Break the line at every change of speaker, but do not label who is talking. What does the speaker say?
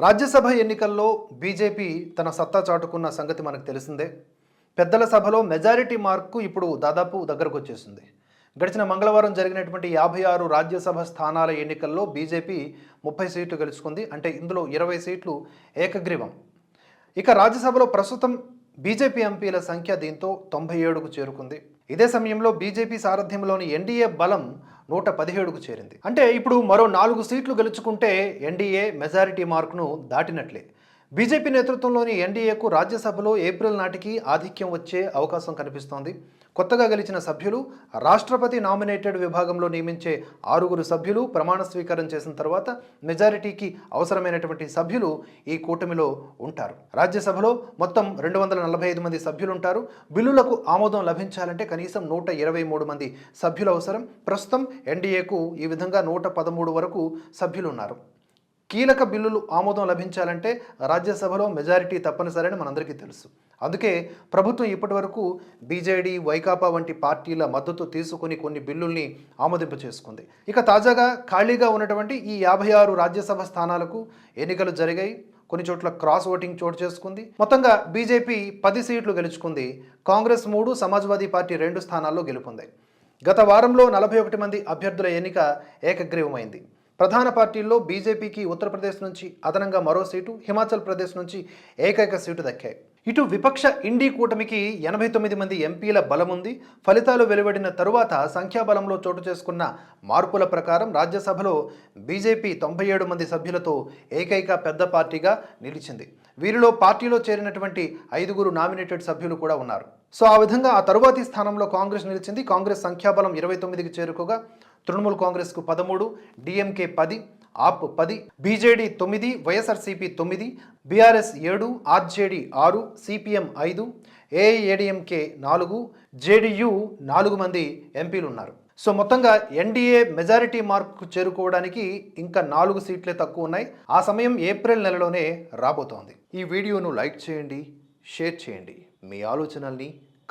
రాజ్యసభ ఎన్నికల్లో బీజేపీ తన సత్తా చాటుకున్న సంగతి మనకు తెలిసిందే. పెద్దల సభలో మెజారిటీ మార్కు ఇప్పుడు దాదాపు దగ్గరకు వచ్చేసింది. గడిచిన మంగళవారం జరిగినటువంటి యాభై ఆరు రాజ్యసభ స్థానాల ఎన్నికల్లో బీజేపీ ముప్పై సీట్లు గెలుచుకుంది. అంటే ఇందులో ఇరవై సీట్లు ఏకగ్రీవం. ఇక రాజ్యసభలో ప్రస్తుతం బీజేపీ ఎంపీల సంఖ్య దీంతో తొంభై ఏడుకు చేరుకుంది. ఇదే సమయంలో బీజేపీ సారథ్యంలోని ఎన్డీఏ బలం నూట పదిహేడుకు చేరింది. అంటే ఇప్పుడు మరో నాలుగు సీట్లు గెలుచుకుంటే ఎన్డీఏ మెజారిటీ మార్కును దాటినట్లే. బీజేపీ నేతృత్వంలోని ఎన్డీఏకు రాజ్యసభలో ఏప్రిల్ నాటికి ఆధిక్యం వచ్చే అవకాశం కనిపిస్తోంది. కొత్తగా గెలిచిన సభ్యులు రాష్ట్రపతి నామినేటెడ్ విభాగంలో నియమించే ఆరుగురు సభ్యులు ప్రమాణ స్వీకారం చేసిన తర్వాత మెజారిటీకి అవసరమైనటువంటి సభ్యులు ఈ కూటమిలో ఉంటారు. రాజ్యసభలో మొత్తం రెండు వందల నలభై ఐదు మంది సభ్యులు ఉంటారు బిల్లులకు ఆమోదం లభించాలంటే కనీసం నూట ఇరవై మూడు మంది సభ్యులు అవసరం. ప్రస్తుతం ఎన్డీఏకు ఈ విధంగా నూట పదమూడు వరకు సభ్యులు ఉన్నారు కీలక బిల్లులు ఆమోదం లభించాలంటే రాజ్యసభలో మెజారిటీ తప్పనిసరని మనందరికీ తెలుసు. అందుకే ప్రభుత్వం ఇప్పటివరకు బీజేడీ వైకాపా వంటి పార్టీల మద్దతు తీసుకుని కొన్ని బిల్లుల్ని ఆమోదింప చేసుకుంది. ఇక తాజాగా ఖాళీగా ఉన్నటువంటి ఈ యాభై ఆరు రాజ్యసభ స్థానాలకు ఎన్నికలు జరిగాయి. కొన్ని చోట్ల క్రాస్ ఓటింగ్ చోటు చేసుకుంది. మొత్తంగా బీజేపీ పది సీట్లు గెలుచుకుంది. కాంగ్రెస్ మూడు సమాజ్వాదీ పార్టీ రెండు స్థానాల్లో గెలుపొందాయి. గత వారంలో నలభై ఒకటి మంది అభ్యర్థుల ఎన్నిక ఏకగ్రీవమైంది. ప్రధాన పార్టీల్లో బీజేపీకి ఉత్తరప్రదేశ్ నుంచి అదనంగా మరో సీటు హిమాచల్ ప్రదేశ్ నుంచి ఏకైక సీటు దక్కాయి ఇటు విపక్ష ఇండీ కూటమికి ఎనభై తొమ్మిది మంది ఎంపీల బలం ఉంది. ఫలితాలు వెలువడిన తరువాత సంఖ్యాబలంలో చోటు చేసుకున్న మార్పుల ప్రకారం రాజ్యసభలో బీజేపీ తొంభై ఏడు మంది సభ్యులతో ఏకైక పెద్ద పార్టీగా నిలిచింది. వీరిలో పార్టీలో చేరినటువంటి ఐదుగురు నామినేటెడ్ సభ్యులు కూడా ఉన్నారు. సో ఆ విధంగా ఆ తరువాతి స్థానంలో కాంగ్రెస్ నిలిచింది. కాంగ్రెస్ సంఖ్యాబలం ఇరవై తొమ్మిదికి చేరుకోగా తృణమూల్ కాంగ్రెస్కు పదమూడు డిఎంకే పది ఆప్ పది బీజేడీ తొమ్మిది వైఎస్ఆర్సీపీ తొమ్మిది బీఆర్ఎస్ ఏడు ఆర్జేడీ ఆరు సిపిఎం ఐదు ఏఐఏడిఎంకే నాలుగు జేడీయూ నాలుగు మంది ఎంపీలు ఉన్నారు సో మొత్తంగా ఎన్డీఏ మెజారిటీ మార్కు చేరుకోవడానికి ఇంకా నాలుగు సీట్లే తక్కువ ఉన్నాయి. ఆ సమయం ఏప్రిల్ నెలలోనే రాబోతోంది. ఈ వీడియోను లైక్ చేయండి షేర్ చేయండి. మీ ఆలోచనల్ని